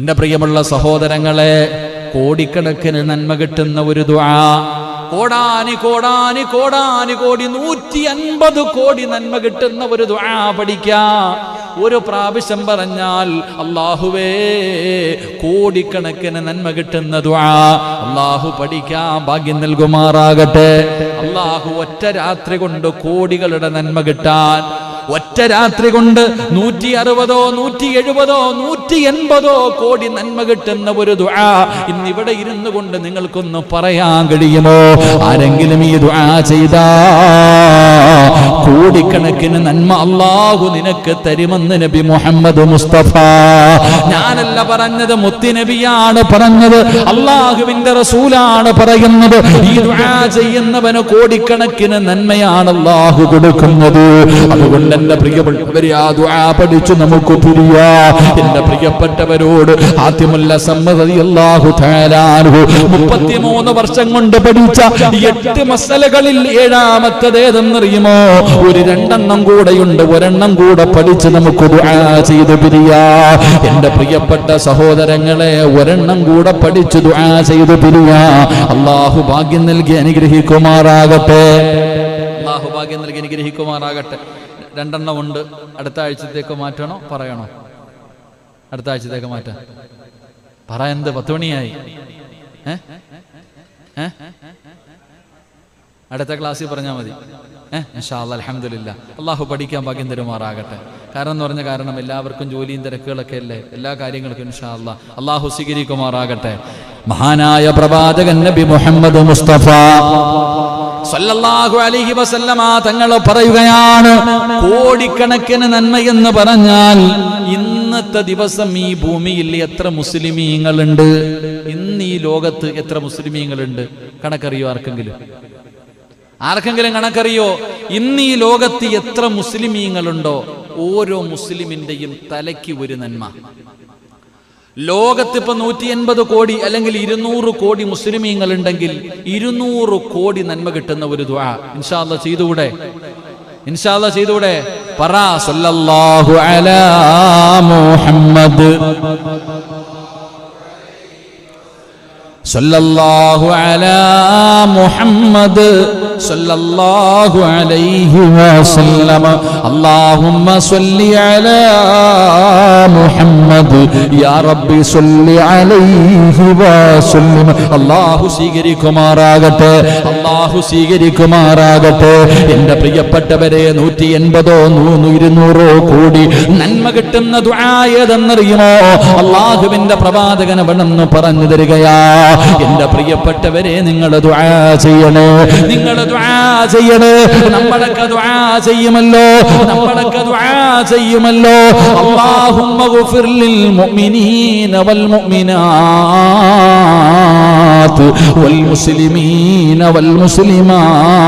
എന്റെ പ്രിയമുള്ള സഹോദരങ്ങളെ കോടിക്കണക്കിന് നന്മ കിട്ടുന്ന ഒരു ദ്വാ കോടാനി കോടാനി കോടാനി കോടി നൂറ്റി അൻപത് കോടി നന്മ കിട്ടുന്ന ഒരു ദ്വാ പഠിക്കാ. ഒരു പ്രാവശ്യം പറഞ്ഞാൽ അള്ളാഹുവേ കോടിക്കണക്കിന് നന്മ കിട്ടുന്ന ദ്വാ അള്ളാഹു പഠിക്കാൻ ഭാഗ്യം നൽകുമാറാകട്ടെ. അള്ളാഹു ഒറ്റ രാത്രി കൊണ്ട് കോടികളുടെ നന്മ കിട്ടാൻ ഒറ്റ രാത്രി കൊണ്ട് നൂറ്റി അറുപതോ നൂറ്റി എഴുപതോ നൂറ്റി എൺപതോ കോടി നന്മ കിട്ടുന്ന ഒരു ദുആ ഇന്ന് ഇവിടെ ഇരുന്നു കൊണ്ട് നിങ്ങൾക്കൊന്ന് പറയാൻ കഴിയുമോ? ആരെങ്കിലും ഈ ദുആ ചെയ്താ? കോടിക്കണക്കിന് നന്മ അള്ളാഹു നിനക്ക് തരുമെന്ന് നബി മുഹമ്മദ് മുസ്തഫ. ഞാനല്ല പറഞ്ഞത് മുത്തിനബിയാണ് പറഞ്ഞത് അള്ളാഹുവിന്റെ റസൂലാണ് പറയുന്നത്. ഈ ദുആ ചെയ്യുന്നവന് കോടിക്കണക്കിന് നന്മയാണ് അള്ളാഹു കൊടുക്കുന്നത്. അതുകൊണ്ട് എന്റെ പ്രിയപ്പെട്ടവരെ ആ ദുആ പഠിച്ചു നമുക്ക് തിരിയാ എന്റെ പ്രിയപ്പെട്ടവരോട് ആദ്യമല്ല സമ്മതി അള്ളാഹു മുപ്പത്തിമൂന്ന് വർഷം കൊണ്ട് പഠിച്ച എട്ട് മസലകളിൽ ഏഴാമത്തതേതെന്നറിയുമോ ഒരു രണ്ടെണ്ണം കൂടെയുണ്ട് ഒരെണ്ണം കൂടെ പഠിച്ച് നമുക്ക് ദുആ ചെയ്ത് പിരിയാ. എന്റെ പ്രിയപ്പെട്ട സഹോദരങ്ങളെ ഒരെണ്ണം കൂടെ പഠിച്ച് ദുആ ചെയ്ത് പിരിയാ. അള്ളാഹു ഭാഗ്യം നൽകി അനുഗ്രഹിക്കുമാറാകട്ടെ. അള്ളാഹു ഭാഗ്യം നൽകി അനുഗ്രഹിക്കുമാറാകട്ടെ. രണ്ടെണ്ണം ഉണ്ട്. അടുത്ത ആഴ്ചത്തേക്ക് മാറ്റണോ? പറയണോ? അടുത്ത ആഴ്ചത്തേക്ക് മാറ്റാം പറ എന്ത്? പത്ത് മണിയായി. അടുത്ത ക്ലാസ്സിൽ പറഞ്ഞാൽ മതി. ഏഹ് അലഹമില്ല അള്ളാഹു പഠിക്കാൻ ഭാഗ്യം തരുമാറാകട്ടെ. കാരണം എന്ന് പറഞ്ഞ കാരണം എല്ലാവർക്കും ജോലിയും തിരക്കുകളൊക്കെ അല്ലേ? എല്ലാ കാര്യങ്ങൾക്കും അള്ളാഹു സ്വീകരിക്കുമാറാകട്ടെ. മഹാനായ പ്രവാചകൻ നബി മുഹമ്മദ് മുസ്തഫ. സല്ലല്ലാഹു അലൈഹി വസല്ലമ തങ്ങൾ പറയുകയാണ് കോടിക്കണക്കിന് നന്മയെന്ന് പറഞ്ഞാൽ ഇന്നത്തെ ദിവസം ഈ ഭൂമിയിൽ എത്ര മുസ്ലിമീങ്ങളുണ്ട്? ഇന്ന് ഈ ലോകത്ത് എത്ര മുസ്ലിമീങ്ങളുണ്ട്? കണക്കറിയോ ആർക്കെങ്കിലും? ആർക്കെങ്കിലും കണക്കറിയോ? ഇന്ന് ഈ ലോകത്ത് എത്ര മുസ്ലിമീങ്ങളുണ്ടോ? ഓരോ മുസ്ലിമിന്റെയും തലയ്ക്ക് ഒരു നന്മ. ലോകത്ത് ഇപ്പൊ നൂറ്റി എൺപത് കോടി അല്ലെങ്കിൽ ഇരുന്നൂറ് കോടി മുസ്ലിമീങ്ങൾ ഉണ്ടെങ്കിൽ ഇരുന്നൂറ് കോടി നന്മ കിട്ടുന്ന ഒരു ഇൻഷാല്ല ചെയ്തുകൂടെ? ഇൻഷാല്ല ചെയ്തുകൂടെ? പറ സല്ലല്ലാഹു അലാ മുഹമ്മദ്. സല്ലല്ലാഹു അലാ മുഹമ്മദ്. സല്ലല്ലാഹു അലൈഹി വസല്ലമ. അല്ലാഹുമ്മ സ്വല്ലി അലാ മുഹമ്മദ്. യാ റബ്ബി സ്വല്ലി അലൈഹി വസല്ലമ. അല്ലാഹു സ്വീകരിക്കുമാറാകട്ടെ. അല്ലാഹു സ്വീകരിക്കുമാറാകട്ടെ. എന്റെ പ്രിയപ്പെട്ടവരെ നൂറ്റി എൺപതോ നൂന്ന് ഇരുന്നൂറോ കോടി നന്മ കിട്ടുന്ന ദുആയതെന്നറിയുമോ അള്ളാഹുവിന്റെ പ്രവാചകൻ അവിടെന്ന് പറഞ്ഞു തരികയാ. എന്റെ പ്രിയപ്പെട്ടവരെ നിങ്ങൾ ദുആ ചെയ്യണേ. നിങ്ങൾ ചെയ്യണേ. നമ്മളൊക്കെ ദുആ ചെയ്യുമല്ലോ. നമ്മളൊക്കെ ദുആ ചെയ്യുമല്ലോ. അല്ലാഹുമ്മ ലിൽ മുഅ്മിനീന വൽ മുഅ്മിനാത്ത് വൽ മുസ്ലിമീന വൽ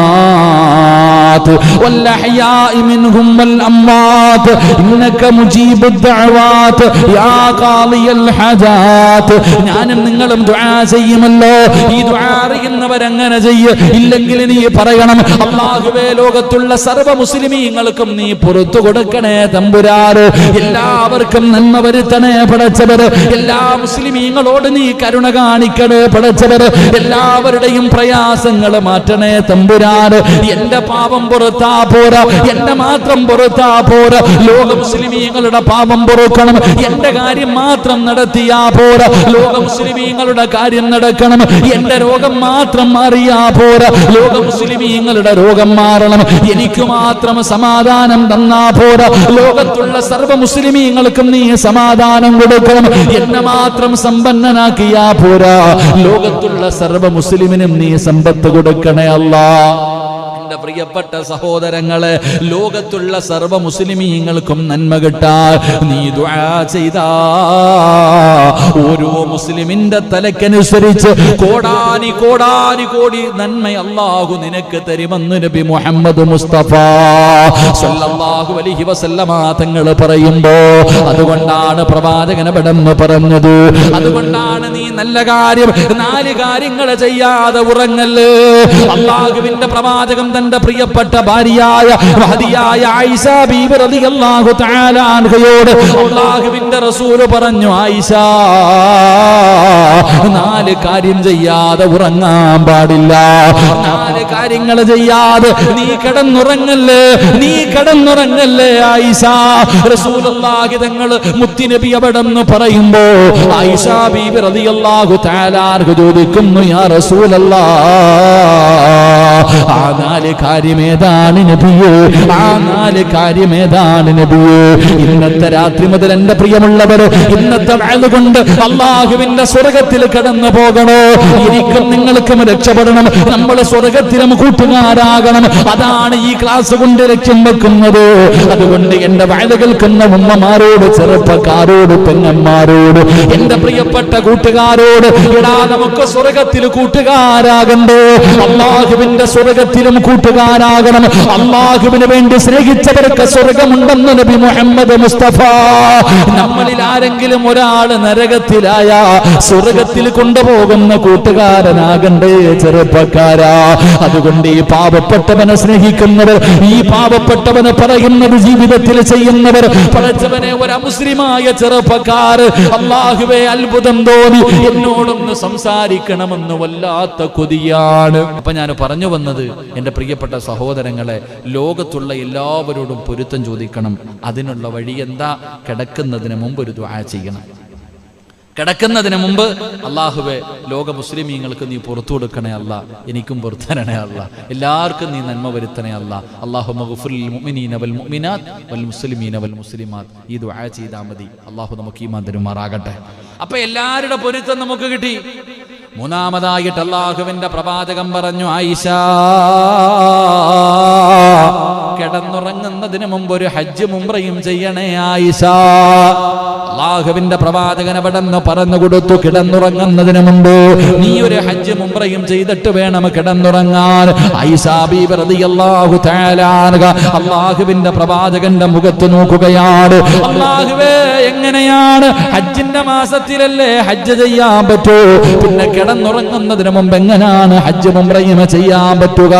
മുസ്ലിമാത്ത് والأحياء منهم والأموات إنك مجيب الدعوات يا قاضي الحاجات ഞാനും നിങ്ങളും ദുആ ചെയ്യുമല്ലോ ഈ ദുആ അറിയുന്നവരങ്ങനെ ചെയ്യ ഇല്ലെങ്കിൽ നീ പറയണം അള്ളാഹുവേ ലോകത്തുള്ള സർവ്വ മുസ്ലിമീങ്ങൾക്കും നീ പുറത്തു കൊടുക്കണേ തമ്പുരാറ് എല്ലാവർക്കും നന്മ വരുത്തണേ പടച്ചവർ എല്ലാ മുസ്ലിമീങ്ങളോട് നീ കരുണ കാണിക്കണേ പടച്ചവർ എല്ലാവരുടെയും പ്രയാസങ്ങൾ മാറ്റണേ തമ്പുരാന്. എന്റെ പാപം പുറത്താ പോര എന്റെ മാത്രം പുറത്താ പോര. ലോക മുസ്ലിമീങ്ങളുടെ പാപം പൊറുക്കണം എന്റെ കാര്യം മാത്രം നടത്തിയാ പോര. ലോക മുസ്ലിമീങ്ങളുടെ കാര്യം നടക്കണം എന്റെ രോഗം മാത്രം മാറിയാ പോര. ലോക മുസ്ലിമീങ്ങളുടെ രോഗം മാറണം എനിക്ക് മാത്രം സമാധാനം തന്നാ പോര. ലോകത്തുള്ള സർവ മുസ്ലിമീങ്ങൾക്കും നീ സമാധാനം കൊടുക്കണം എന്നെ മാത്രം സമ്പന്നനാക്കിയാ പോരാ. ലോകത്തുള്ള സർവ മുസ്ലിമിനും നീ സമ്പത്ത് കൊടുക്കണേ അല്ലാ. എന്റെ പ്രിയപ്പെട്ട സഹോദരങ്ങൾ ലോകത്തുള്ള സർവ മുസ്ലിമീങ്ങൾക്കും നന്മ കിട്ടാ നീ ചെയ്താ. ഓരോ മുസ്ലിമിന്റെ തലക്കനുസരിച്ച് കോടാനി കോടാനി കോടി നന്മ അല്ലാഹു നിനക്ക് തരുമെന്ന് നബി മുഹമ്മദ് മുസ്തഫ സല്ലല്ലാഹു അലൈഹി വസല്ലമ തങ്ങൾ പറയുമ്പോ അതുകൊണ്ടാണ് പ്രവാചകൻ അവിടെന്ന് പറഞ്ഞത്. അതുകൊണ്ടാണ് നീ നല്ല കാര്യം നാല് കാര്യങ്ങൾ ചെയ്യാതെ ഉറങ്ങല്ലേ അള്ളാഹുവിന്റെ പ്രവാചകം തന്റെ പ്രിയപ്പെട്ട ഭാര്യയായ മഹതിയായ ആയിഷ ബീബി റളിയല്ലാഹു തആല അൻഹയോട് അള്ളാഹുവിന്റെ റസൂൽ പറഞ്ഞു ആയിഷ നാല് കാര്യം ചെയ്യാതെ ഉറങ്ങാൻ പാടില്ല. നാല് കാര്യങ്ങൾ ചെയ്യാതെ നീ കിടന്നുറങ്ങല്ലേ? നീ കിടന്നുറങ്ങല്ലേ ആയിഷ? റസൂലുള്ളാഹി തങ്ങൾ മുത്തിനബി അവിടെന്ന് പറയുമ്പോ ആയിഷ ബീബി റളിയല്ലാഹു തആല ചോദിക്കുന്നു യാ റസൂലല്ലാ ആ നാല് കാര്യമേതാണ് നബിയേ? ആ നാല് കാര്യമേതാണ് നബിയേ? ഇന്നത്തെ രാത്രി മുതൽ എന്റെ പ്രിയമുള്ളവർ ഇന്നത്തെ കൊണ്ട് അള്ളാഹുവിന്റെ സ്വർഗത്തിൽ കടന്നു പോകണോ? എനിക്കും നിങ്ങൾക്കും രക്ഷപ്പെടണം. നമ്മൾ സ്വർഗത്തിലും കൂട്ടുകാരാകണം. അതാണ് ഈ ക്ലാസ് കൊണ്ട് ലക്ഷ്യം വെക്കുന്നത്. അതുകൊണ്ട് എന്റെ വാഴ കേൾക്കുന്ന ഉമ്മമാരോട് ചെറുപ്പക്കാരോട് പെങ്ങന്മാരോട് എന്റെ പ്രിയപ്പെട്ട കൂട്ടുകാരോട് എടാ നമുക്ക് സ്വർഗത്തിൽ കൂട്ടുകാരാകണ്ടേ? അള്ളാഹുവിന്റെ സ്വർഗത്തിലും കൂട്ടുകാരാകണം. അള്ളാഹുവിന് വേണ്ടി സ്നേഹിച്ചവർക്ക് സ്വർഗമുണ്ടെന്ന് നബി മുഹമ്മദ് മുസ്തഫ. നമ്മളിൽ ആരെങ്കിലും ഒരാൾ നരകത്തിലായ സ്വർഗത്തിൽ കൊണ്ടുപോകുന്ന കൂട്ടുകാരനാകണ്ടേ ചെറുപ്പക്കാരാ. അതുകൊണ്ട് ഈ പാവപ്പെട്ടവനെ സ്നേഹിക്കുന്നവർ ഈ പാവപ്പെട്ടവന് പറയുന്നത് ജീവിതത്തിൽ ചെയ്യുന്നവർ പഠിച്ചവനെ ഒരു അമുസ്ലിമായ ചെറുപ്പക്കാർ അള്ളാഹുവെ അത്ഭുതം തോന്നി എന്നോടൊന്ന് സംസാരിക്കണമെന്ന് വല്ലാത്ത കൊതിയാണ്. അപ്പൊ ഞാൻ പറഞ്ഞു വന്നത് എന്റെ പ്രിയപ്പെട്ട സഹോദരങ്ങളെ ലോകത്തുള്ള എല്ലാവരോടും പൊരുത്തം ചോദിക്കണം. അതിനുള്ള വഴി എന്താ? കിടക്കുന്നതിന് മുമ്പ് ഒരു ദ്വാ ചെയ്യണം. കിടക്കുന്നതിന് മുമ്പ് അള്ളാഹുവെ ലോക മുസ്ലിമീങ്ങൾക്ക് നീ പുറത്തു കൊടുക്കണേ അല്ല. എനിക്കും പുറത്തരണേ അല്ല. എല്ലാവർക്കും നീ നന്മ വരുത്തണേ അല്ല. അള്ളാഹു വൽ മുഅ്മിനാത്ത് വൽ മുസ്ലിമീന വൽ മുസ്ലിമാത്ത്. ഈ ദുആ ചെയ്താൽ മതി. അള്ളാഹു നമുക്ക് ഈ മന്ദിരമാറാകട്ടെ അപ്പൊ എല്ലാവരുടെ പൊരുത്തം നമുക്ക് കിട്ടി. മൂന്നാമതായിട്ട് അള്ളാഹുവിന്റെ പ്രവാചകം പറഞ്ഞു ആയിഷ കിടന്നുറങ്ങുന്നതിന് മുമ്പ് ഒരു ഹജ്ജ് മുംറയും ചെയ്യണേ ആയിഷ. അള്ളാഹുവിന്റെ പ്രവാചകൻ അവിടെ നിന്ന് പറഞ്ഞു കൊടുത്തു കിടന്നുറങ്ങുന്നതിന് മുമ്പ്. നീ ഒരു ഹജ്ജ് മുംറയും ചെയ്തിട്ട് വേണം കിടന്നുറങ്ങാൻ. അള്ളാഹുവിന്റെ പ്രവാചകന്റെ മുഖത്ത് നോക്കുകയാണ്. അള്ളാഹുവേ എങ്ങനെയാണ്? ഹജ്ജിന്റെ മാസത്തിലല്ലേ ഹജ്ജ് ചെയ്യാൻ പറ്റൂ? പിന്നെ കിടന്നുറങ്ങുന്നതിന് മുമ്പ് എങ്ങനെയാണ് ഹജ്ജ് മുംറയും ചെയ്യാൻ പറ്റുക?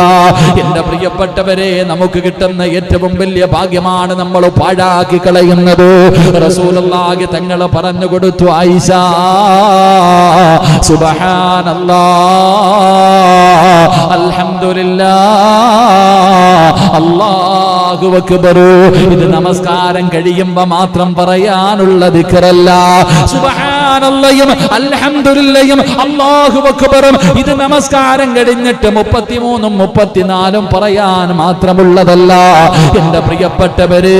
എന്റെ പ്രിയപ്പെട്ടവരെ നമുക്ക് കിട്ടുന്ന ഏറ്റവും വലിയ ഭാഗ്യമാണ് നമ്മൾ പാഴാക്കി കളയുന്നത്. റസൂലുള്ളാഹി തങ്ങളെ പറഞ്ഞു കൊടുത്തു ആയിഷ. സുബ്ഹാനല്ലാ. അൽഹംദുലില്ലാ. അല്ലാഹു ഇത് നമസ്കാരം കഴിയുമ്പോ മാത്രം പറയാനുള്ള ദിക്റല്ല ഇത് നമസ്കാരം കഴിഞ്ഞിട്ട് മുപ്പത്തിമൂന്നും മുപ്പത്തിനാലും പറയാൻ മാത്രമുള്ളതല്ല. എന്റെ പ്രിയപ്പെട്ടവരെ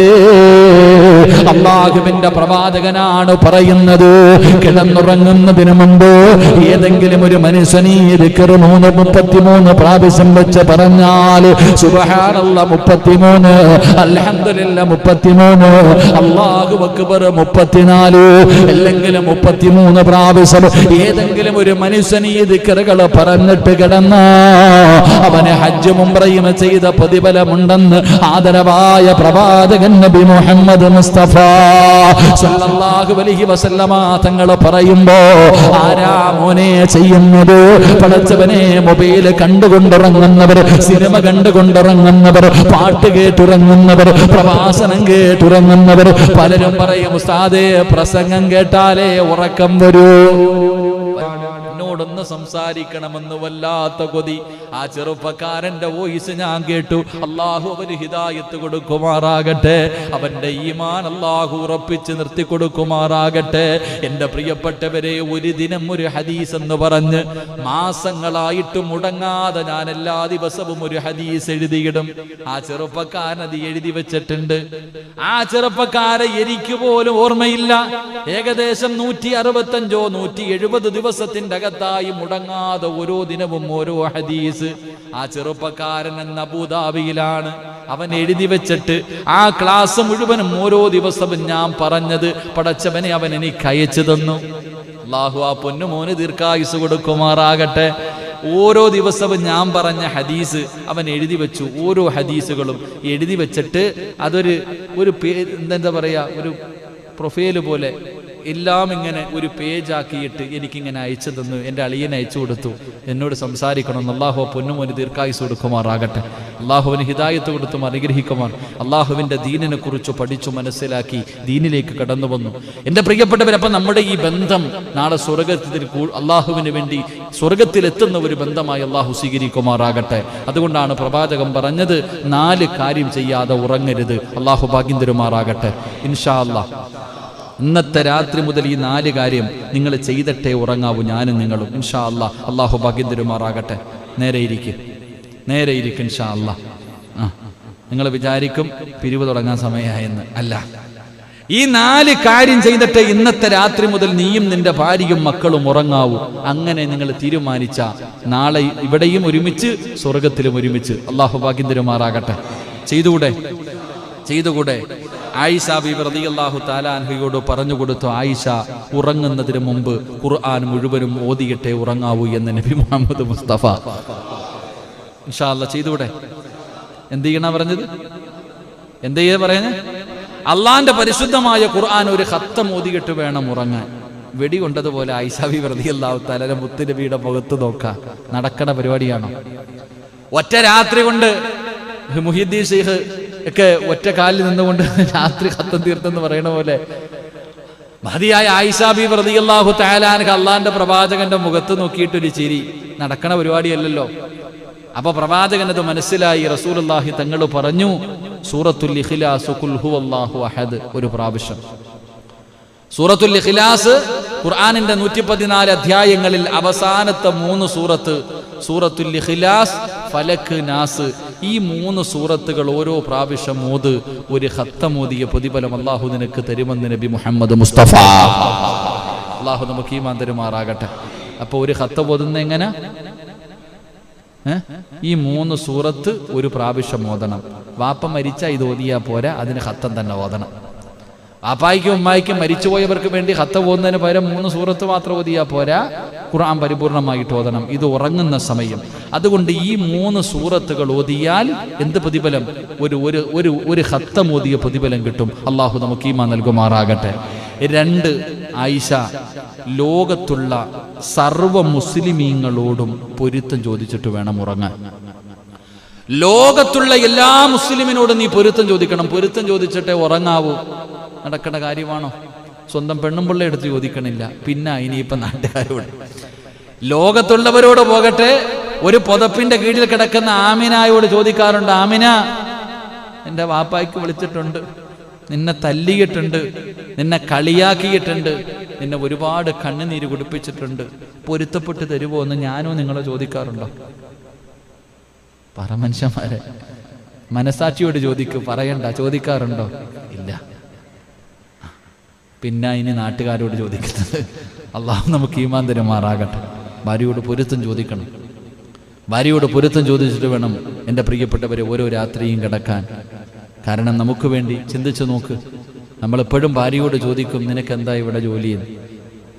അള്ളാഹുവിന്റെ പ്രവാചകനാണ് പറയുന്നത്. കിടന്നുറങ്ങുന്നതിന് മുമ്പ് ഏതെങ്കിലും ഒരു മനുഷ്യനീ ദിക്കറ് മൂന്ന് മുപ്പത്തിമൂന്ന് പ്രാവശ്യം വെച്ച് പറഞ്ഞാൽ സുബഹാനുള്ള മുപ്പത്തിമൂന്ന് അൽഹംദുലില്ല മുപ്പത്തിമൂന്ന് അള്ളാഹു അക്ബർ മുപ്പത്തിനാല് അല്ലെങ്കിൽ മുപ്പത്തിമൂന്ന് പ്രാവശ്യം ഏതെങ്കിലും ഒരു മനുഷ്യൻ ഈ ദിക്കറുകൾ പറഞ്ഞിട്ട് കിടന്ന അവന് ഹജ്ജ് മുംബ്രയും ചെയ്ത പ്രതിഫലമുണ്ടെന്ന് ആദരവായ പ്രവാചകൻ നബി മുഹമ്മദ് മുസ്തഫ സല്ലല്ലാഹു അലൈഹി വസല്ലമ തങ്ങൾ പറയുമ്പോ ആരാ മോനെ ചെയ്യുന്നത്? പടച്ചവനെ മൊബൈൽ കണ്ടുകൊണ്ടിറങ്ങുന്നവർ സിനിമ കണ്ടുകൊണ്ടിറങ്ങുന്നവർ പാട്ട് കേട്ടിറങ്ങുന്നവർ പ്രവാസനം കേട്ടിറങ്ങുന്നവർ പലരും പറയും ഉസ്താദേ പ്രസംഗം കേട്ടാലേ ഉറക്കം വരൂ. എന്നോടൊന്ന് സംസാരിക്കണമെന്ന് വല്ലാത്ത കൊതി. ആ ചെറുപ്പക്കാരന്റെ വോയിസ് ഞാൻ കേട്ടു. അള്ളാഹു അവന് ഹിതായത്ത് കൊടുക്കുമാറാകട്ടെ. അവന്റെ ഈമാൻ അള്ളാഹു ഉറപ്പിച്ച് നിർത്തി കൊടുക്കുമാറാകട്ടെ എന്റെ പ്രിയപ്പെട്ടവരെ ഒരു ദിനം ഒരു ഹദീസ് എന്ന് പറഞ്ഞ് മാസങ്ങളായിട്ട് മുടങ്ങാതെ ഞാൻ എല്ലാ ദിവസവും ഒരു ഹദീസ് എഴുതിയിടും. ആ ചെറുപ്പക്കാരൻ അത് എഴുതി വെച്ചിട്ടുണ്ട്. ആ ചെറുപ്പക്കാരെ എനിക്ക് പോലും ഓർമ്മയില്ല. ഏകദേശം നൂറ്റി അറുപത്തഞ്ചോ നൂറ്റി എഴുപത് ദിവസത്തിന്റെ അകത്തായി മുടങ്ങാതെ ഓരോ ദിനവും ഓരോ ഹദീസ്. ആ ചെറുപ്പക്കാരൻ എന്ന അബൂദാബിയിലാണ്. അവൻ എഴുതി വെച്ചിട്ട് ആ ക്ലാസ് മുഴുവനും ഓരോ ദിവസവും ഞാൻ പറഞ്ഞത് പടച്ചവനെ അവൻ എനിക്ക് അയച്ചു തന്നു. അള്ളാഹു ആ പൊന്നുമോന് ദീർഘായുസ് കൊടുക്കുമാറാകട്ടെ. ഓരോ ദിവസവും ഞാൻ പറഞ്ഞ ഹദീസ് അവൻ എഴുതി വെച്ചു. ഓരോ ഹദീസുകളും എഴുതി വെച്ചിട്ട് അതൊരു ഒരു എന്താ പറയുക ഒരു പ്രൊഫൈൽ പോലെ എല്ലാം ഇങ്ങനെ ഒരു പേജാക്കിയിട്ട് എനിക്കിങ്ങനെ അയച്ചു തന്നു. എന്റെ അളിയൻ അയച്ചു കൊടുത്തു. എന്നോട് സംസാരിക്കണം. അള്ളാഹു പൊന്നുമോന് ദീർഘായുസ് കൊടുക്കുമാറാകട്ടെ. അള്ളാഹുവിന് ഹിതായത്ത് കൊടുത്തും അനുഗ്രഹിക്കുമാർ അള്ളാഹുവിന്റെ ദീനിനെ കുറിച്ച് പഠിച്ചു മനസ്സിലാക്കി ദീനിലേക്ക് കടന്നു വന്നു. എന്റെ പ്രിയപ്പെട്ടവരപ്പം നമ്മുടെ ഈ ബന്ധം നാളെ സ്വർഗത്തിൽ അള്ളാഹുവിന് വേണ്ടി സ്വർഗത്തിലെത്തുന്ന ഒരു ബന്ധമായി അള്ളാഹു സ്വീകരിക്കുമാറാകട്ടെ. അതുകൊണ്ടാണ് പ്രവാചകം പറഞ്ഞത് നാല് കാര്യം ചെയ്യാതെ ഉറങ്ങരുത്. അള്ളാഹു ഭാഗ്യം തരുമാറാകട്ടെ. ഇൻഷാ അല്ലാ ഇന്നത്തെ രാത്രി മുതൽ ഈ നാല് കാര്യം നിങ്ങൾ ചെയ്തിട്ടേ ഉറങ്ങാവൂ ഞാനും നിങ്ങളും. ഇൻഷാ അല്ലാ അള്ളാഹു ഭാഗ്യം നേരെ ഇരിക്കും. നേരെ ഇരിക്കും ഇൻഷാ അല്ലാ. ആ നിങ്ങൾ വിചാരിക്കും പിരിവ് തുടങ്ങാൻ സമയമായെന്ന്. അല്ല. ഈ നാല് കാര്യം ചെയ്തിട്ട് ഇന്നത്തെ രാത്രി മുതൽ നീയും നിന്റെ ഭാര്യയും മക്കളും ഉറങ്ങാവൂ. അങ്ങനെ നിങ്ങൾ തീരുമാനിച്ച നാളെ ഇവിടെയും ഒരുമിച്ച് സ്വർഗത്തിലും ഒരുമിച്ച്. അള്ളാഹു ഭാഗ്യം തരുമാറാകട്ടെ ചെയ്തുകൂടെ? ചെയ്തുകൂടെ? ആയിഷ ബീബി റളിയല്ലാഹു താലാൻഹയോട് പറഞ്ഞു കൊടുത്തു ആയിഷ ഉറങ്ങുന്നതിന് മുമ്പ് ഖുർആൻ മുഴുവനും ഓതിയിട്ടേ ഉറങ്ങാവൂ എന്ന് നബി മുഹമ്മദ് മുസ്തഫ. ഇൻഷാ ചെയ്തൂടെ എന്ത് ചെയ്യണ പറഞ്ഞത്? എന്ത് ചെയ്യാ പറയുന്നത് അള്ളാന്റെ പരിശുദ്ധമായ ഖുർആൻ ഒരു ഹത്തം ഓതിയിട്ട് വേണം ഉറങ്ങാൻ. വെടി കൊണ്ടതുപോലെ ഐസാബി വെറുതെ അല്ലാഹു തലരെ മുത്തുനബിയുടെ മുഖത്ത് നോക്കാം. നടക്കണ പരിപാടിയാണോ? ഒറ്റ രാത്രി കൊണ്ട് മുഹിദ്ദീൻ ഷെയ്ഖ് ഒക്കെ ഒറ്റ കാലിൽ നിന്നുകൊണ്ട് രാത്രി ഹത്തം തീർത്തെന്ന് പറയണ പോലെ. മതിയായ ആയിഷാബി പ്രതിയല്ലാഹു താലാനക്ക് അള്ളാന്റെ പ്രവാചകന്റെ മുഖത്ത് നോക്കിയിട്ടൊരു ചിരി. നടക്കണ പരിപാടിയല്ലല്ലോ. അപ്പൊ പ്രവാചകൻ അത് മനസ്സിലായി. റസൂലുള്ളാഹി തങ്ങൾ പറഞ്ഞു സൂറത്തുൽ ഇഖ്ലാസ് അഹദ് ഒരു പ്രാവശ്യം. സൂറത്തുൽ ഇഖ്ലാസ് ഖുർആനിന്റെ നൂറ്റി പതിനാല് അധ്യായങ്ങളിൽ അവസാനത്തെ മൂന്ന് സൂറത്ത് സൂറത്തുൽ ഇഖ്ലാസ് ഫലക്ക് നാസ്. ഈ മൂന്ന് സൂറത്തുകൾ ഓരോ പ്രാവശ്യം മോത് ഒരു ഹത്തമോദിയ പ്രതിഫലം അള്ളാഹു നിനക്ക് തരുമെന്ന് നബി മുഹമ്മദ് മുസ്തഫ. അള്ളാഹു നമുക്ക് ഈമാൻ തരുമാറാകട്ടെ. അപ്പൊ ഒരു ഹത്ത ഓതുന്ന എങ്ങനെ? ഈ മൂന്ന് സൂറത്ത് ഒരു പ്രാവശ്യം ഓതണം. വാപ്പ മരിച്ച ഇത് ഓതിയാ പോരാ അതിന് ഹത്തം തന്നെ ഓതണം. വാപ്പായിക്കും ഉമ്മായിക്കും മരിച്ചുപോയവർക്ക് വേണ്ടി ഹത്ത പോകുന്നതിന് പകരം മൂന്ന് സൂറത്ത് മാത്രം ഓതിയാ പോരാ? ഖുർആൻ പരിപൂർണമായിട്ട് ഓതണം. ഇത് ഉറങ്ങുന്ന സമയം. അതുകൊണ്ട് ഈ മൂന്ന് സൂറത്തുകൾ ഓതിയാൽ എന്ത് പ്രതിഫലം? ഒരു ഒരു ഒരു ഒരു ഹത്തം ഓതിയ പ്രതിഫലം കിട്ടും. അള്ളാഹു നമുക്ക് ഈമാ നൽകുമാറാകട്ടെ. രണ്ട് ആയിഷ ലോകത്തുള്ള സർവ മുസ്ലിമീങ്ങളോടും പൊരുത്തം ചോദിച്ചിട്ട് വേണം ഉറങ്ങാൻ. ലോകത്തുള്ള എല്ലാ മുസ്ലിമിനോടും നീ പൊരുത്തം ചോദിക്കണം. പൊരുത്തം ചോദിച്ചിട്ടേ ഉറങ്ങാവൂ. നടക്കേണ്ട കാര്യമാണോ? സ്വന്തം പെണ്ണും പിള്ള എടുത്ത് ചോദിക്കണില്ല. പിന്നെ ഇനിയിപ്പം നാട്ടുകാരോട്. ലോകത്തുള്ളവരോട് പോകട്ടെ. ഒരു പുതപ്പിന്റെ കീഴിൽ കിടക്കുന്ന ആമിനായോട് ചോദിക്കാറുണ്ട് ആമിന എന്റെ വാപ്പായ്ക്ക് വിളിച്ചിട്ടുണ്ട്. നിന്നെ തല്ലിയിട്ടുണ്ട്. നിന്നെ കളിയാക്കിയിട്ടുണ്ട്. നിന്നെ ഒരുപാട് കണ്ണുനീര് കുടിപ്പിച്ചിട്ടുണ്ട്. പൊരുത്തപ്പെട്ട് തരുമോ എന്ന് ഞാനോ നിങ്ങളെ ചോദിക്കാറുണ്ടോ? പറ മനുഷ്യന്മാരെ. മനസാക്ഷിയോട് ചോദിക്കൂ പറയണ്ട ചോദിക്കാറുണ്ടോ? പിന്നെ ഇനി നാട്ടുകാരോട് ചോദിക്കുന്നത് അള്ളാഹു നമുക്ക് ഈമാൻ തരുമാറാകട്ടെ. ഭാര്യയോട് പൊരുത്തം ചോദിക്കണം. ഭാര്യയോട് പൊരുത്തം ചോദിച്ചിട്ട് വേണം എന്റെ പ്രിയപ്പെട്ടവരെ ഓരോ രാത്രിയും കിടക്കാൻ. കാരണം നമുക്ക് വേണ്ടി ചിന്തിച്ചു നോക്ക്. നമ്മളെപ്പോഴും ഭാര്യയോട് ചോദിക്കും നിനക്ക് എന്താ ഇവിടെ ജോലിയെന്ന്?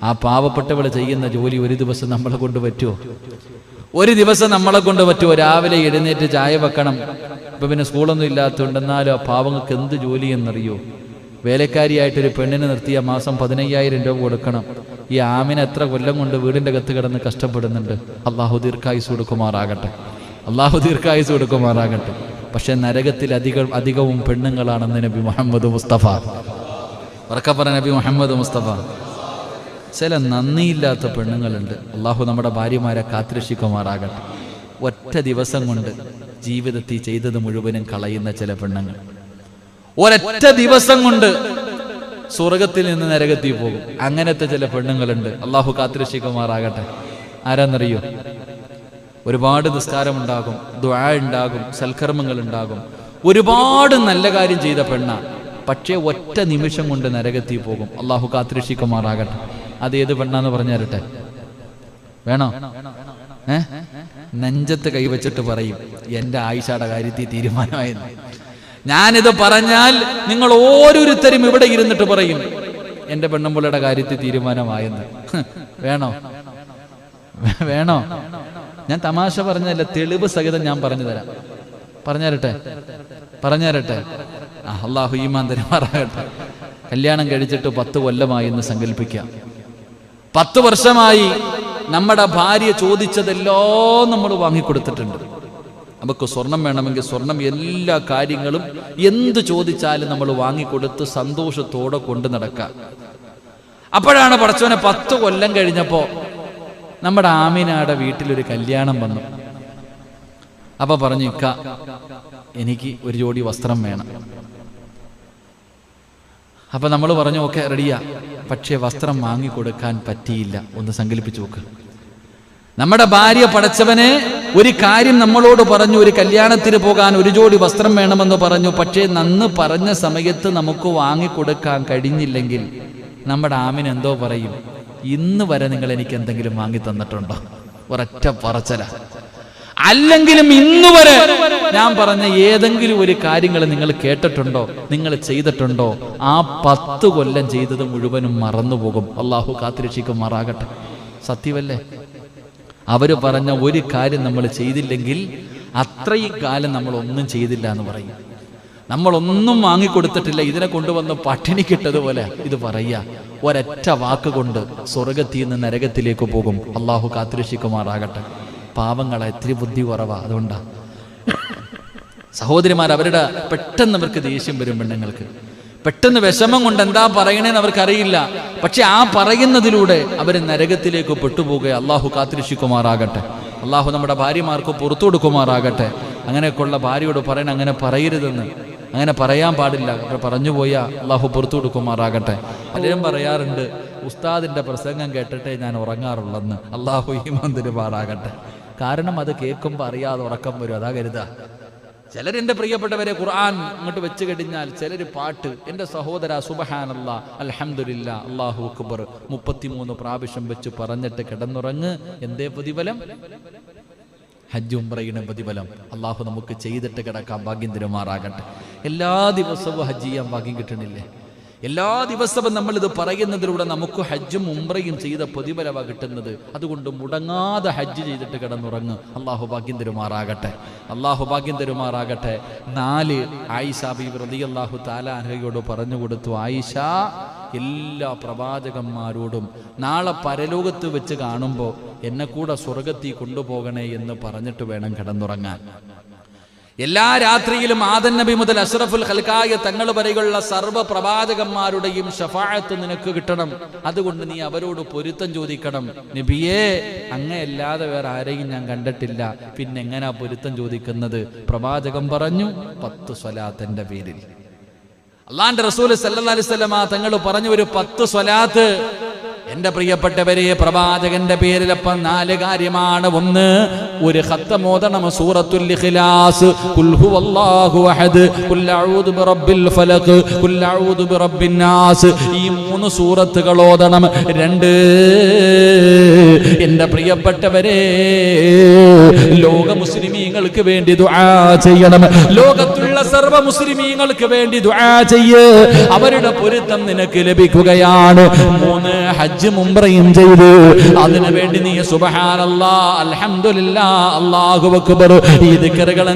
ആ പാവപ്പെട്ടവൾ ചെയ്യുന്ന ജോലി ഒരു ദിവസം നമ്മളെ കൊണ്ട് പറ്റുമോ ഒരു ദിവസം നമ്മളെ കൊണ്ട് പറ്റുമോ രാവിലെ എഴുന്നേറ്റ് ചായ വെക്കണം. ഇപ്പൊ പിന്നെ സ്കൂളൊന്നും ഇല്ലാത്തതുകൊണ്ട് എന്നാലും ആ പാവങ്ങൾക്ക് എന്ത് ജോലി എന്നറിയോ വേലക്കാരിയായിട്ടൊരു പെണ്ണിനെ നിർത്തിയ മാസം പതിനയ്യായിരം രൂപ കൊടുക്കണം. ഈ ആമിന് എത്ര കൊല്ലം കൊണ്ട് വീടിന്റെ അകത്ത് കിടന്ന് കഷ്ടപ്പെടുന്നുണ്ട്. അള്ളാഹു ദീർഘായുസ് കൊടുക്കുമാറാകട്ടെ. അള്ളാഹു ദീർഘായുസ് കൊടുക്കുമാറാകട്ടെ. പക്ഷെ നരകത്തിൽ അധികം അധികവും പെണ്ണുങ്ങളാണെന്ന് നബി മുഹമ്മദ് മുസ്തഫ. ഉറക്കപ്പറ നബി മുഹമ്മദ് മുസ്തഫ. ചില നന്ദിയില്ലാത്ത പെണ്ണുങ്ങളുണ്ട്. അള്ളാഹു നമ്മുടെ ഭാര്യമാരെ കാത്തിരക്ഷിക്കുമാറാകട്ടെ. ഒറ്റ ദിവസം കൊണ്ട് ജീവിതത്തിൽ ചെയ്തത് മുഴുവനും കളയുന്ന ചില പെണ്ണുങ്ങൾ. ഒരൊറ്റ ദിവസം കൊണ്ട് സ്വർഗത്തിൽ നിന്ന് നരകത്തിൽ പോകും. അങ്ങനത്തെ ചില പെണ്ണുങ്ങളുണ്ട്. അള്ളാഹു കാത്തിരക്ഷിക്കുമാറാകട്ടെ. ആരാന്നറിയോ? ഒരുപാട് നിസ്കാരമുണ്ടാകും ദ്വാ ഉണ്ടാകും സൽക്കർമ്മങ്ങൾ ഉണ്ടാകും ഒരുപാട് നല്ല കാര്യം ചെയ്ത പെണ്ണ. പക്ഷേ ഒറ്റ നിമിഷം കൊണ്ട് നരകത്തിൽ പോകും. അള്ളാഹു കാത്തിരക്ഷിക്കുമാറാകട്ടെ. അത് ഏത് പെണ്ണാന്ന് പറഞ്ഞു തരട്ടെ വേണോ? ഏഹ് നെഞ്ചത്ത് കൈവച്ചിട്ട് പറയും എന്റെ ആയിഷയുടെ കാര്യത്തിൽ തീരുമാനമായെന്ന്. ഞാനിത് പറഞ്ഞാൽ നിങ്ങൾ ഓരോരുത്തരും ഇവിടെ ഇരുന്നിട്ട് പറയും എന്റെ പെണ്ണുമ്പിള്ളയുടെ കാര്യത്തിൽ തീരുമാനമായെന്ന്. വേണോ? വേണോ? ഞാൻ തമാശ പറഞ്ഞതല്ല തെളിവ് സഹിതം ഞാൻ പറഞ്ഞു തരാം. പറഞ്ഞരട്ടെ? പറഞ്ഞരട്ടെ? പറഞ്ഞു അള്ളാഹു ഈമാൻ തരുമാറാകട്ടെ. കല്യാണം കഴിച്ചിട്ട് പത്ത് കൊല്ലമായി എന്ന് സങ്കല്പിക്കാം. പത്ത് വർഷമായി നമ്മുടെ ഭാര്യ ചോദിച്ചതെല്ലാം നമ്മൾ വാങ്ങിക്കൊടുത്തിട്ടുണ്ട്. നമുക്ക് സ്വർണം വേണമെങ്കിൽ സ്വർണം എല്ലാ കാര്യങ്ങളും എന്ത് ചോദിച്ചാലും നമ്മൾ വാങ്ങിക്കൊടുത്ത് സന്തോഷത്തോടെ കൊണ്ടു നടക്കുക അപ്പോഴാണ് പടച്ചവനെ പത്ത് കൊല്ലം കഴിഞ്ഞപ്പോ നമ്മുടെ ആമിനാടെ വീട്ടിലൊരു കല്യാണം വന്നു. അപ്പൊ പറഞ്ഞു ഇക്ക എനിക്ക് ഒരു ജോഡി വസ്ത്രം വേണം. അപ്പൊ നമ്മൾ പറഞ്ഞു ഓക്കെ റെഡിയാ. പക്ഷേ വസ്ത്രം വാങ്ങിക്കൊടുക്കാൻ പറ്റിയില്ല. ഒന്ന് സങ്കല്പിച്ചു നോക്ക്. നമ്മുടെ ഭാര്യ പടച്ചവനെ ഒരു കാര്യം നമ്മളോട് പറഞ്ഞു ഒരു കല്യാണത്തിന് പോകാൻ ഒരു ജോഡി വസ്ത്രം വേണമെന്ന് പറഞ്ഞു പക്ഷേ നന്ന് പറഞ്ഞ സമയത്ത് നമുക്ക് വാങ്ങിക്കൊടുക്കാൻ കഴിഞ്ഞില്ലെങ്കിൽ നമ്മുടെ ആമിന് എന്തോ പറയും ഇന്ന് വരെ നിങ്ങൾ എനിക്ക് എന്തെങ്കിലും വാങ്ങി തന്നിട്ടുണ്ടോ? ഒരൊറ്റ പറച്ചല. അല്ലെങ്കിലും ഇന്ന് വരെ ഞാൻ പറഞ്ഞ ഏതെങ്കിലും ഒരു കാര്യങ്ങൾ നിങ്ങൾ കേട്ടിട്ടുണ്ടോ നിങ്ങൾ ചെയ്തിട്ടുണ്ടോ ആ പത്ത് കൊല്ലം ചെയ്തത് മുഴുവനും മറന്നുപോകും. അള്ളാഹു കാത്തിരക്ഷിക്കും മാറാകട്ടെ സത്യമല്ലേ? അവർ പറഞ്ഞ ഒരു കാര്യം നമ്മൾ ചെയ്തില്ലെങ്കിൽ അത്രയും കാലം നമ്മൾ ഒന്നും ചെയ്തില്ല എന്ന് പറയും. നമ്മളൊന്നും വാങ്ങിക്കൊടുത്തിട്ടില്ല. ഇതിനെ കൊണ്ടുവന്ന് പട്ടിണി കിട്ടതുപോലെ ഇത് പറയുക. ഒരൊറ്റ വാക്ക് കൊണ്ട് സ്വർഗത്തിൽ നിന്ന് നരകത്തിലേക്ക് പോകും. അള്ളാഹു കാത്തിരക്ഷിക്കുമാറാകട്ടെ. പാവങ്ങളെ ഇത്തിരി ബുദ്ധി കുറവാ അതുകൊണ്ടാ. സഹോദരിമാർ അവരുടെ പെട്ടെന്ന് അവർക്ക് ദേഷ്യം വരും പെണ്ണുങ്ങൾക്ക്. പെട്ടെന്ന് വിഷമം കൊണ്ട് എന്താ പറയണേന്ന് അവർക്കറിയില്ല. പക്ഷെ ആ പറയുന്നതിലൂടെ അവർ നരകത്തിലേക്ക് പെട്ടുപോകുക അള്ളാഹു കാത്തിരക്ഷിക്കുമാറാകട്ടെ. അള്ളാഹു നമ്മുടെ ഭാര്യമാർക്ക് പുറത്തു കൊടുക്കുമാറാകട്ടെ. അങ്ങനെയൊക്കെയുള്ള ഭാര്യയോട് പറയണ അങ്ങനെ പറയരുതെന്ന്. അങ്ങനെ പറയാൻ പാടില്ല. പറഞ്ഞു പോയാ അള്ളാഹു പുറത്തു കൊടുക്കുമാറാകട്ടെ. പലരും പറയാറുണ്ട് ഉസ്താദിന്റെ പ്രസംഗം കേട്ടിട്ടേ ഞാൻ ഉറങ്ങാറുള്ളെന്ന്. അള്ളാഹു ഈ മന്ദിരമാറാകട്ടെ കാരണം അത് കേൾക്കുമ്പോൾ അറിയാതെ ഉറക്കം വരും. അതാ കരുതാ. ചിലരെന്റെ പ്രിയപ്പെട്ടവരെ ഖുർആൻ അങ്ങോട്ട് വെച്ച് കഴിഞ്ഞാൽ ചിലര് പാട്ട് എന്റെ സഹോദര സുബഹാനല്ല അലഹമില്ല അള്ളാഹു അക്ബർ മുപ്പത്തിമൂന്ന് പ്രാവശ്യം വെച്ച് പറഞ്ഞിട്ട് കിടന്നുറങ്ങ്. എന്തേ പ്രതിഫലം? ഹജ്ജ് ഉംറയുടെ പ്രതിഫലം. അള്ളാഹു നമുക്ക് ചെയ്തിട്ട് കിടക്കാൻ ഭാഗ്യം തരുമാറാകട്ടെ. എല്ലാ ദിവസവും ഹജ്ജ് ചെയ്യാൻ ഭാഗ്യം കിട്ടണില്ലേ? എല്ലാ ദിവസവും നമ്മൾ ഇത് പറയുന്നതിലൂടെ നമുക്ക് ഹജ്ജും ഉംറയും ചെയ്ത പ്രതിഫലവ കിട്ടുന്നത്. അതുകൊണ്ട് മുടങ്ങാതെ ഹജ്ജ് ചെയ്തിട്ട് കിടന്നുറങ്ങ്. അള്ളാഹു ഭാഗ്യം തരുമാറാകട്ടെ. അള്ളാഹു ഭാഗ്യം തരുമാറാകട്ടെ. നാല് ആയിഷ ബി റതി അള്ളാഹു താലാനഹയോട് പറഞ്ഞു കൊടുത്തു. ആയിഷ എല്ലാ പ്രവാചകന്മാരോടും നാളെ പരലോകത്ത് വെച്ച് കാണുമ്പോൾ എന്നെ കൂടെ സ്വർഗത്തിൽ കൊണ്ടുപോകണേ എന്ന് പറഞ്ഞിട്ട് വേണം കിടന്നുറങ്ങാൻ. എല്ലാ രാത്രിയിലും ആദൻ നബി മുതൽ അഷ്റഫുൽ ഹൽക്കായ തങ്ങൾ വരെയുള്ള സർവ പ്രവാചകന്മാരുടെയും ഷഫായത്ത് നിനക്ക് കിട്ടണം. അതുകൊണ്ട് നീ അവരോട് പൊരുത്തം ചോദിക്കണം. നബിയേ അങ്ങയല്ലാതെ വേറെ ആരെയും ഞാൻ കണ്ടിട്ടില്ല. പിന്നെ എങ്ങനാ പൊരുത്തം ചോദിക്കുന്നത്? പ്രവാചകൻ പറഞ്ഞു പത്ത് സ്വലാത്തന്റെ പേരിൽ. അള്ളാന്റെ റസൂൽ സല്ലാ അലൈഹി വസല്ലമ തങ്ങൾ പറഞ്ഞു ഒരു പത്ത് സ്വലാത്ത് എന്റെ പ്രിയപ്പെട്ടവരെ പ്രവാചകന്റെ പേരിൽ അപ്പം നാല് കാര്യമാണ്. ഒന്ന് ഒരു ഹത്തമോദണം സൂറത്തുൽ ഇഖ്ലാസ്. ഖുൽ ഹുവല്ലാഹു അഹദ് ഖുൽ അഊദു ബിറബ്ബിൽ ഫലഖ് ഖുൽ അഊദു ബിറബ്ബിൻ നാസ്. ഈ മൂന്ന് സൂറത്തുകൾ ഓതണം. രണ്ട് എന്റെ പ്രിയപ്പെട്ടവരെ ലോക മുസ്ലിമീങ്ങൾക്ക് വേണ്ടി ദുആ ചെയ്യണം. ലോകത്തുള്ള സർവ മുസ്ലിമീങ്ങൾക്ക് വേണ്ടി ദുആ ചെയ്യ്. അവരുടെ പൊരുത്തം നിനക്ക് ലഭിക്കുകയാണ്. മൂന്ന് ഹജ്ജ് മുംറയും ചെയ്ത്. അതിനു വേണ്ടി നീ സുബ്ഹാനല്ലാ അല്ലാഹു അക്ബർ. ഈ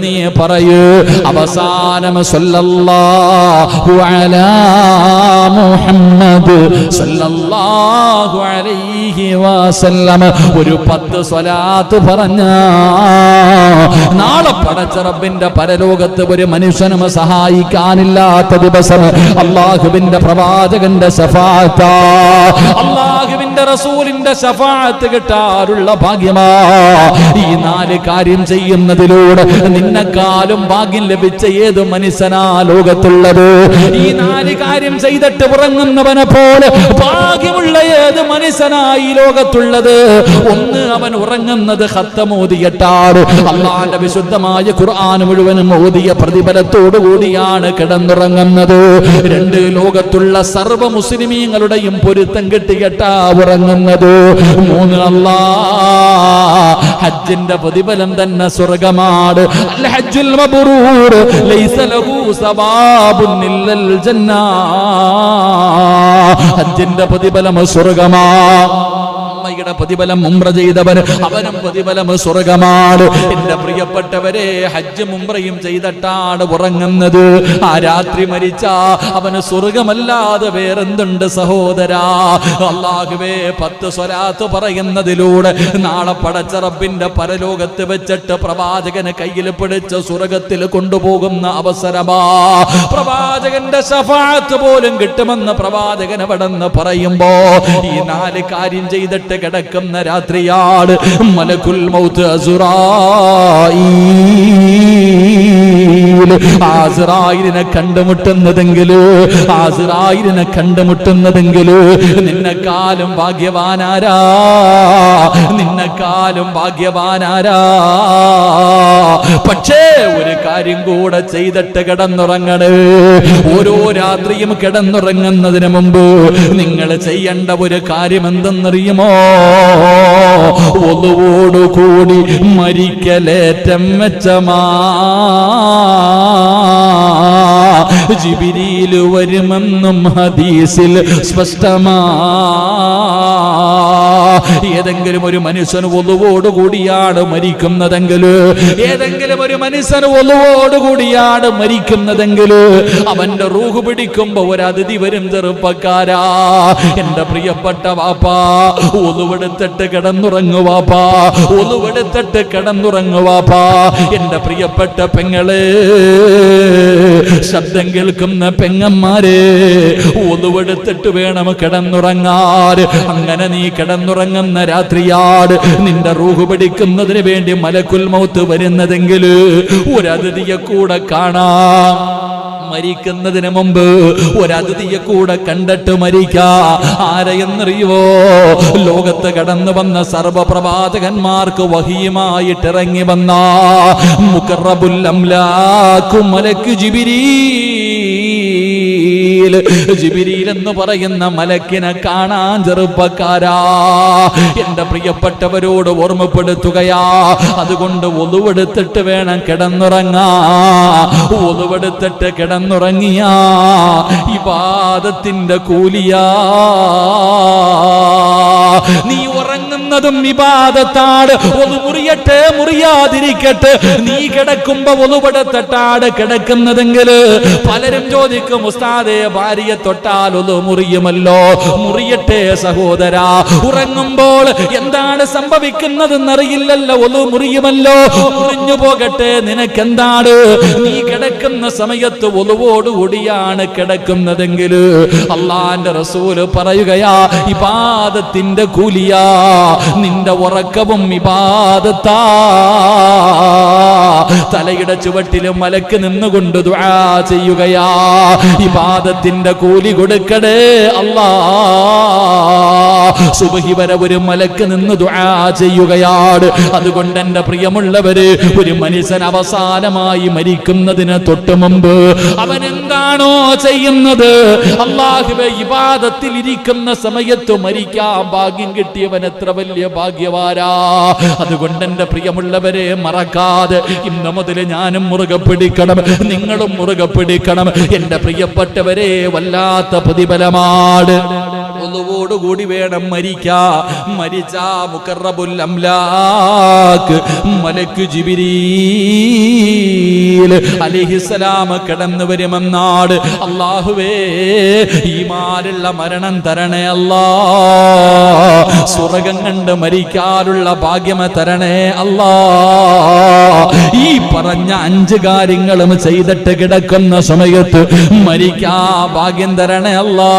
നീ പറയൂ. അവസാനം സല്ലല്ലാഹു അലാ മുഹമ്മദ് സല്ലല്ലാഹു അലൈഹി വസല്ലം. ഒരു പത്ത് സ്വലാത്ത് പറഞ്ഞ നാളെ പടച്ച റബ്ബിന്റെ പരലോകത്ത് ഒരു മനുഷ്യനും സഹായിക്കാനില്ലാത്ത ദിവസം അള്ളാഹുവിന്റെ പ്രവാചകന്റെ സഫാത്ത. അള്ളാഹുവിന്റെ റസൂലിന്റെ ശഫാത്ത് കിട്ടാറുള്ള ഭാഗ്യമാ. ഈ നാല് കാര്യം ചെയ്യുന്നതിലൂടെ നിന്നെക്കാളും ഭാഗ്യം ലഭിച്ച ഏത് മനുഷ്യനാ ലോകത്തുള്ളത്? ഈ നാല് കാര്യം ചെയ്തിട്ട് ഉറങ്ങുന്നവനെ പോലെ ഭാഗ്യമുള്ള ഏത് മനുഷ്യനായി ലോകത്തുള്ളത്? ഒന്ന് അവൻ ഉറങ്ങുന്നത് ഹത്തമോദിയട്ടാറ് അള്ളാന്റെ വിശുദ്ധമായ ഖുർആൻ മുഴുവനും ഓതിയ പ്രതിഫലത്തോടു കൂടിയാണ് കിടന്നുറങ്ങുന്നത്. രണ്ട് ലോകത്തുള്ള സർവ മുസ്ലിമീങ്ങളുടെയും പൊരുത്തം കിട്ടിയട്ടാ ഉറങ്ങുന്നത്? മൂന്ന് ഹജ്ജിന്റെ പ്രതിഫലം തന്നെ സ്വർഗമാണ്. ഹജ്ജുൽ ലൈസ ലഹു ഇല്ലൽ ഹജ്ജിന്റെ പ്രതിഫലം സ്വർഗമാ. ഉമ്രയുടെ പ്രതിഫലം ഉംറ ചെയ്തവർ അവനും പ്രതിഫലം സ്വർഗമാണ്. എന്റെ പ്രിയപ്പെട്ടവരെ ഹജ്ജ് ഉംറയും ചെയ്തിട്ടാണ് ഉറങ്ങുന്നത്. ആ രാത്രി മരിച്ച അവന് സ്വർഗമല്ലാതെ വേറെന്തുണ്ട് സഹോദരാ? അള്ളാഹുവേ പത്ത് സ്വരാത്ത് പറയുന്നതിലൂടെ നാളെ പടച്ച റബ്ബിന്റെ പരലോകത്ത് വെച്ചിട്ട് പ്രവാചകന് കയ്യിൽ പിടിച്ച് സ്വർഗത്തിൽ കൊണ്ടുപോകുന്ന അവസരമാ. പ്രവാചകന്റെ സഫാത്ത് പോലും കിട്ടുമെന്ന് പ്രവാചകൻ അവിടെന്ന് പറയുമ്പോ ഈ നാല് കാര്യം ചെയ്തിട്ട് കിടക്കുന്ന രാത്രിയാണ് മലകുൽ മൗത്ത് അസുറായി. ആസിറായിനെ കണ്ടുമുട്ടുന്നതെങ്കിൽ ആസിറായിനെ കണ്ടുമുട്ടുന്നതെങ്കിൽ നിന്നെക്കാലും ഭാഗ്യവാനാരാ നിന്നെക്കാലും ഭാഗ്യവാനാരാ. പക്ഷേ ഒരു കാര്യം കൂടെ ചെയ്തിട്ട് കിടന്നുറങ്ങണേ. ഓരോ രാത്രിയും കിടന്നുറങ്ങുന്നതിന് മുമ്പ് നിങ്ങൾ ചെയ്യേണ്ട ഒരു കാര്യം എന്തെന്നറിയുമോ? ഒന്നുകൂടി മരിക്കലേറ്റം മെച്ചമാ. ജിബിരിയിൽ വരുമെന്നും ഹദീസിൽ സ്പഷ്ടമാ. ഏതെങ്കിലും ഒരു മനുഷ്യൻ കൂടിയാണ് മരിക്കുന്നതെങ്കിൽ ഏതെങ്കിലും ഒരു മനുഷ്യൻ കൂടിയാണ് മരിക്കുന്നതെങ്കിൽ അവന്റെ റൂഹ് പിടിക്കുമ്പോ ഒരു അതിഥി വരും ചെറുപ്പക്കാരാ. എന്റെ പ്രിയപ്പെട്ട വാപ്പാ ഒലുവെടുത്തിട്ട് കിടന്നുറങ്ങു വാപ്പാ കിടന്നുറങ്ങുവാപ്പാ കിടന്നുറങ്ങു വാപ്പാ. എന്റെ പ്രിയപ്പെട്ട പെങ്ങളെ ശബ്ദം കേൾക്കുന്ന പെങ്ങന്മാരെ ഒലുവെടുത്തിട്ട് വേണം കിടന്നുറങ്ങാൻ. അങ്ങനെ നീ കിടന്നുറങ്ങുന്ന രാത്രിയാട് നിന്റെ റൂഹ് പിടിക്കുന്നതിന് വേണ്ടി മലക്കുൽ മൗത്ത് വരുന്നതെങ്കിൽ ഒരതിഥിയെ കൂടെ കാണാം. മരിക്കുന്നതിന് മുമ്പ് ഒരതിഥിയെ കൂടെ കണ്ടിട്ട് മരിക്കാ. ആരെയെന്നറിയുവോ? ലോകത്ത് കടന്നു വന്ന സർവപ്രവാചകന്മാർക്ക് വഹിയുമായിട്ട് ഇറങ്ങി വന്ന മുക്കറബുല്ലംലാക്കും മലക്ക് ജിബിരീ ജിബിരിയിൽ എന്ന് പറയുന്ന മലക്കിനെ കാണാൻ ചെറുപ്പക്കാരാ. എന്റെ പ്രിയപ്പെട്ടവരോട് ഓർമ്മപ്പെടുത്തുകയാ. അതുകൊണ്ട് ഒതുവെടുത്തിട്ട് വേണം കിടന്നുറങ്ങാ ഒതുവെടുത്തിട്ട് കിടന്നുറങ്ങിയാ ഈ പാദത്തിന്റെ കൂലിയാ. നീ ഉറങ്ങുന്നതും ഇബാദത്താണ് ഒന്ന് മുറിയട്ടെ മുറിയാതിരിക്കട്ടെ. നീ കിടക്കുമ്പോ ഒന്നുപടത്തെട്ടാട് കിടക്കുന്നതെങ്കിൽ പലരും ചോദിക്കും ഉസ്താദെ ഭാര്യയെ തൊട്ടാൽ ഒന്ന് മുറിയുമല്ലോ? മുറിയട്ടെ സഹോദര. ഉറങ്ങുമ്പോൾ എന്താണ് സംഭവിക്കുന്നതെന്നറിയില്ലല്ലോ ഒന്ന് മുറിയുമല്ലോ. മുറിഞ്ഞു പോകട്ടെ നിനക്കെന്താണ്? നീ കിടക്കുന്ന സമയത്ത് ഒലുവോടുകൂടിയാണ് കിടക്കുന്നതെങ്കിൽ അള്ളാന്റെ റസൂൽ പറയുകയാ ഇബാദത്തിന്റെ കൂലിയാ നിന്റെ ഉറക്കവും ഇബാദത്താ. തലയുടെ ചുവട്ടിലും മലക്ക് നിന്നുകൊണ്ട് ദുആ ചെയ്യുകയാ ഇബാദത്തിന്റെ കൂലി കൊടുക്കടേ അല്ലാ സുബഹി വരെ ഒരു മലക്ക് നിന്ന് ദുആ ചെയ്യുകയാണ്. അതുകൊണ്ട് എന്റെ പ്രിയമുള്ളവര് ഒരു മനുഷ്യൻ അവസാനമായി മരിക്കുന്നതിന് തൊട്ട് മുമ്പ് അവൻ എന്താണോ ചെയ്യുന്നത്? അള്ളാഹുവെ ഇബാദത്തിൽ ഇരിക്കുന്ന സമയത്ത് മരിക്കാൻ ഭാഗ്യം കിട്ടിയവൻ എത്ര വലിയ ഭാഗ്യവാരാ അതുകൊണ്ട് എന്റെ പ്രിയമുള്ളവരെ മറക്കാതെ ഇന്ന് മുതൽ ഞാനും മുറുകെ പിടിക്കണം നിങ്ങളും മുറുകെ പിടിക്കണം. എന്റെ പ്രിയപ്പെട്ടവരെ വല്ലാത്ത പ്രതിഫലമാണ്. ഒന്നുവോടുകൂടി വേണം മരിക്കാ. മരിച്ചാ മുക്കറബുൽ അംലാക്ക് മലക്ക് ജിബിരീൽ അലിഹിസലാം കടന്നു വരുമെന്നാട് അള്ളാഹുവേ ഈമാലുള്ള മരണം തരണേ അല്ലാ. സ്വർഗം കണ്ട് മരിക്കാനുള്ള ഭാഗ്യമ തരണേ അല്ലാ. ഈ പറഞ്ഞ അഞ്ച് കാര്യങ്ങളും ചെയ്തിട്ട് കിടക്കുന്ന സമയത്ത് മരിക്കാ ഭാഗ്യം തരണേ അല്ലാ.